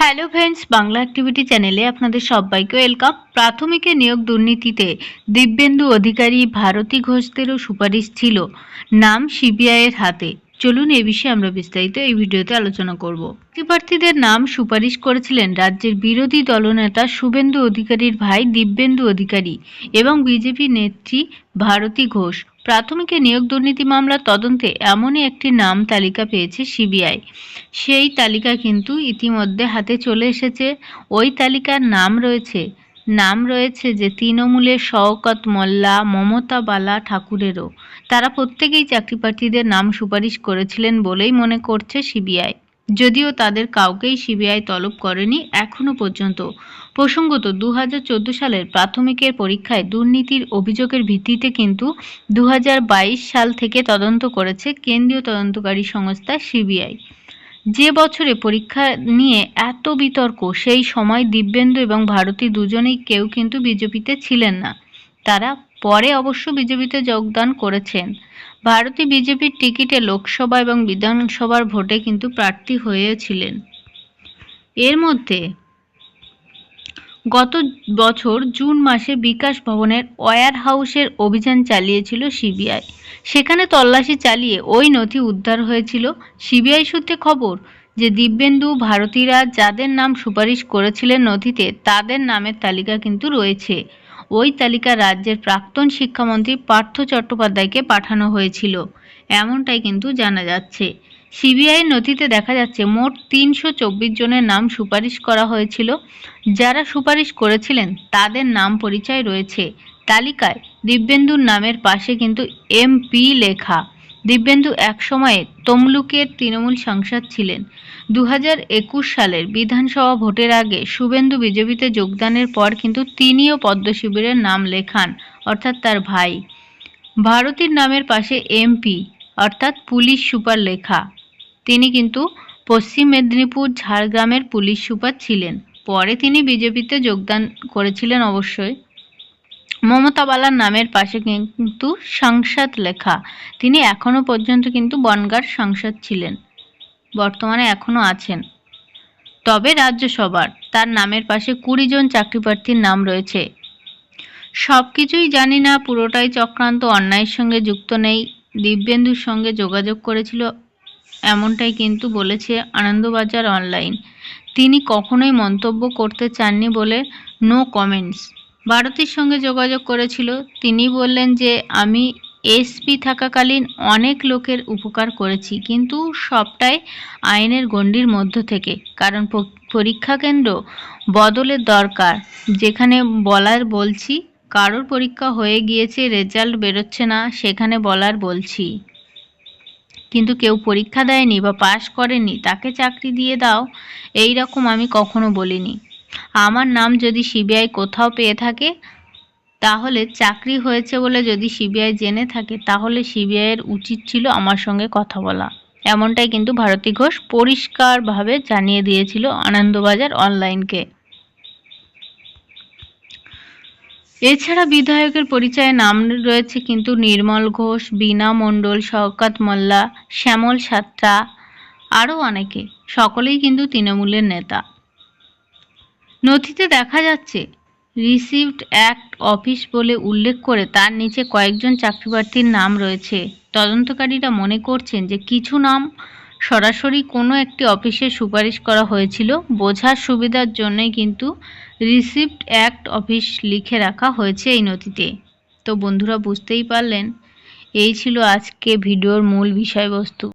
Hello friends Bangla activity চ্যানেলে আপনাদের সবাইকে ওয়েলকাম প্রাথমিকে নিয়োগ দুর্নীতিতে দিব্যেন্দু অধিকারী ভারতী ঘোষদেরও সুপারিশ ছিল। নাম সিবিআইয়ের হাতে। চলুন এ বিষয়ে আমরা বিস্তারিত এই ভিডিওতে আলোচনা করব। প্রার্থীদের নাম সুপারিশ করেছিলেন রাজ্যের বিরোধী দলনেতা শুভেন্দু অধিকারীর ভাই দিব্যেন্দু অধিকারী এবং বিজেপি নেত্রী ভারতী ঘোষ। প্রাথমিকে নিয়োগ দুর্নীতি মামলার তদন্তে এমনই একটি নাম তালিকা পেয়েছে সিবিআই। সেই তালিকা কিন্তু ইতিমধ্যে হাতে চলে এসেছে। ওই তালিকার নাম রয়েছে নাম রয়েছে যে তৃণমূলের শওকত মোল্লা, মমতা বালা ঠাকুরেরও। তারা প্রত্যেকেই চাকরি প্রার্থীদের নাম সুপারিশ করেছিলেন বলেই মনে করছে সিবিআই। যদিও তাদের কাউকেই সিবিআই তলব করেনি এখনও পর্যন্ত। প্রসঙ্গত দু হাজার চোদ্দ সালের প্রাথমিকের পরীক্ষায় দুর্নীতির অভিযোগের ভিত্তিতে কিন্তু দু হাজার বাইশ সাল থেকে তদন্ত করেছে কেন্দ্রীয় তদন্তকারী সংস্থা সিবিআই। যে বছরে পরীক্ষা নিয়ে এত বিতর্ক, সেই সময় দিব্যেন্দু এবং ভারতী দুজনেই কেউ কিন্তু বিজেপিতে ছিলেন না। তারা পরে অবশ্য বিজেপিতে যোগদান করেছেন। ভারতী বিজেপির টিকিটে লোকসভা এবং বিধানসভার ভোটে কিন্তু প্রার্থী হয়েছিলেন। এর মধ্যে গত বছর জুন মাসে বিকাশ ভবনের ওয়ার হাউসের অভিযান চালিয়েছিল সিবিআই। সেখানে তল্লাশি চালিয়ে ওই নথি উদ্ধার হয়েছিল। সিবিআই সূত্রে খবর যে দিব্যেন্দু ভারতীরা যাদের নাম সুপারিশ করেছিলেন নথিতে তাদের নামের তালিকা কিন্তু রয়েছে। ওই তালিকা রাজ্যের প্রাক্তন শিক্ষামন্ত্রী পার্থ চট্টোপাধ্যায়কে পাঠানো হয়েছিল। এমনটাই কিন্তু জানা যাচ্ছে। সিবিআই নথিতে দেখা যাচ্ছে, মোট তিনশো চব্বিশ জনের নাম সুপারিশ করা হয়েছিল। যারা সুপারিশ করেছিলেন, তাদের নাম পরিচয় রয়েছে। তালিকায় দিব্যেন্দুর নামের পাশে কিন্তু এমপি লেখা। দিব্যেন্দু একসময়ে তমলুকের তৃণমূল সাংসদ ছিলেন। দু হাজার একুশ সালের বিধানসভা ভোটের আগে শুভেন্দু বিজেপিতে যোগদানের পর কিন্তু তিনিও পদ্ম শিবিরের নাম লেখান, অর্থাৎ তার ভাই। ভারতীর নামের পাশে এমপি অর্থাৎ পুলিশ সুপার লেখা। তিনি কিন্তু পশ্চিম মেদিনীপুর, ঝাড়গ্রামের পুলিশ সুপার ছিলেন। পরে তিনি বিজেপিতে যোগদান করেছিলেন অবশ্যই। মমতা বালার নামের পাশে কিন্তু সাংসদ লেখা। তিনি এখনও পর্যন্ত কিন্তু বনগার সাংসদ ছিলেন। বর্তমানে এখনও আছেন। তবে রাজ্যসভার তার নামের পাশে কুড়ি জন চাকরি প্রার্থীর নাম রয়েছে। সব কিছুই জানি না, পুরোটাই চক্রান্ত, অন্যায়ের সঙ্গে যুক্ত নেই। দিব্যেন্দুর সঙ্গে যোগাযোগ করেছিল, এমনটাই কিন্তু বলেছে আনন্দবাজার অনলাইন। তিনি কখনোই মন্তব্য করতে চাননি বলে নো কমেন্টস ভারতীর সঙ্গে যোগাযোগ করেছিল। তিনি বললেন যে, আমি এসপি থাকাকালীন অনেক লোকের উপকার করেছি, কিন্তু সবটাই আইনের গণ্ডির মধ্য থেকে। কারণ পরীক্ষা কেন্দ্র বদলের দরকার। যেখানে বলার বলছি, কারোর পরীক্ষা হয়ে গিয়েছে, রেজাল্ট বেরোচ্ছে না, সেখানে বলার বলছি। কিন্তু কেউ পরীক্ষা দেয়নি বা পাশ করেনি, তাকে চাকরি দিয়ে দাও, এই রকম আমি কখনো বলিনি। আমার নাম যদি সিবিআই কোথাও পেয়ে থাকে, তাহলে চাকরি হয়েছে বলে যদি সিবিআই জেনে থাকে, তাহলে সিবিআইয়ের উচিত ছিল আমার সঙ্গে কথা বলা। এমনটাই কিন্তু ভারতী ঘোষ পরিষ্কারভাবে জানিয়ে দিয়েছিল আনন্দবাজার অনলাইনকে। এছাড়া বিধায়কের পরিচয়ে নাম রয়েছে কিন্তু নির্মল ঘোষ, বীণা মণ্ডল, শওকাত মোল্লা, শ্যামল সাত্রা, আরও অনেকে। সকলেই কিন্তু তৃণমূলের নেতা। নথিতে দেখা যাচ্ছে রিসিভড অ্যাক্ট অফিস বলে উল্লেখ করে তার নিচে কয়েকজন চাকরিপ্রার্থীর নাম রয়েছে। তদন্তকারীরা মনে করছেন যে কিছু নাম সরাসরি কোনো একটি অফিসে সুপারিশ করা হয়েছিল। বোঝার সুবিধার জন্যই কিন্তু রিসিপ্ট অ্যাক্ট অফিস লিখে রাখা হয়েছে এই নথিতে। তো বন্ধুরা, বুঝতেই পারলেন, এই ছিল আজকে ভিডিওর মূল বিষয়বস্তু।